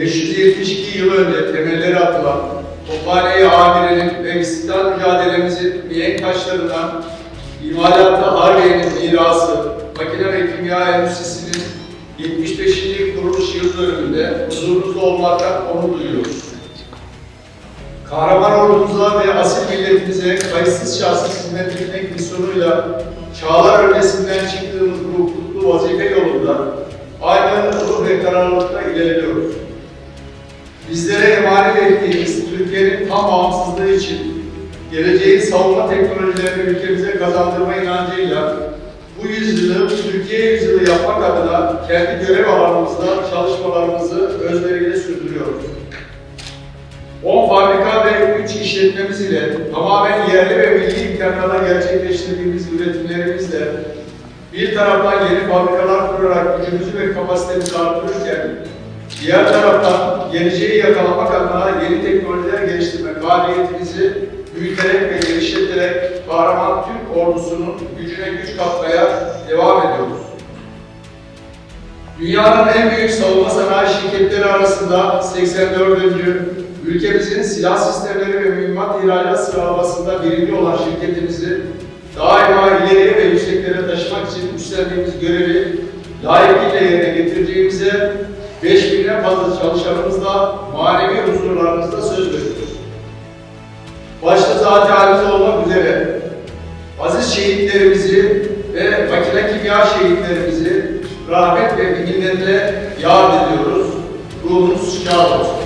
572 yıl önce temelleri atılan Tophane-i Amire'nin ve istiklal mücadelemizin mihenk taşlarından imalatta Harbiye'nin mirası, makine ve kimya endüstrisinin 75. kuruluş yıl dönümünde huzurunuzda olmaktan onur duyuyoruz. Kahraman ordumuza ve asil milletimize kayıtsız şartsız hizmet etmek misyonuyla çağlar öncesinden çıktığımız bu kutlu vazife yolunda aynı ruh ve kararlılıkla ilerliyoruz. Ettiğimiz Türkiye'nin tam bağımsızlığı için geleceğin savunma teknolojilerini ülkemize kazandırma inancıyla bu yüzyılı Türkiye yüzyılı yapmak adına kendi görev alanımızda çalışmalarımızı özveriyle sürdürüyoruz. 10 fabrika ve 3 işletmemiz ile tamamen yerli ve milli imkanlarla gerçekleştirdiğimiz üretimlerimizle bir taraftan yeni fabrikalar kurarak gücümüzü ve kapasitemizi arttırırken diğer taraftan geleceği yakalamak adına yeni teknolojiler geliştirme faaliyetimizi büyüterek ve genişleterek kahraman Türk ordusunun gücüne güç katmaya devam ediyoruz. Dünyanın en büyük savunma sanayi şirketleri arasında 84. ülkemizin silah sistemleri ve mühimmat ihracat sıralamasında birinci olan şirketimizi daima ileriye ve yükseklere taşımak için üstlendiğimiz görevi layıkıyla yerine getireceğimize 5000'den fazla çalışanımızla manevi huzurlarınızda söz veriyoruz. Başta zaten halimiz olmak üzere aziz şehitlerimizi ve makine kimya şehitlerimizi rahmet ve minnetle yad ediyoruz. Ruhunuz şad olsun.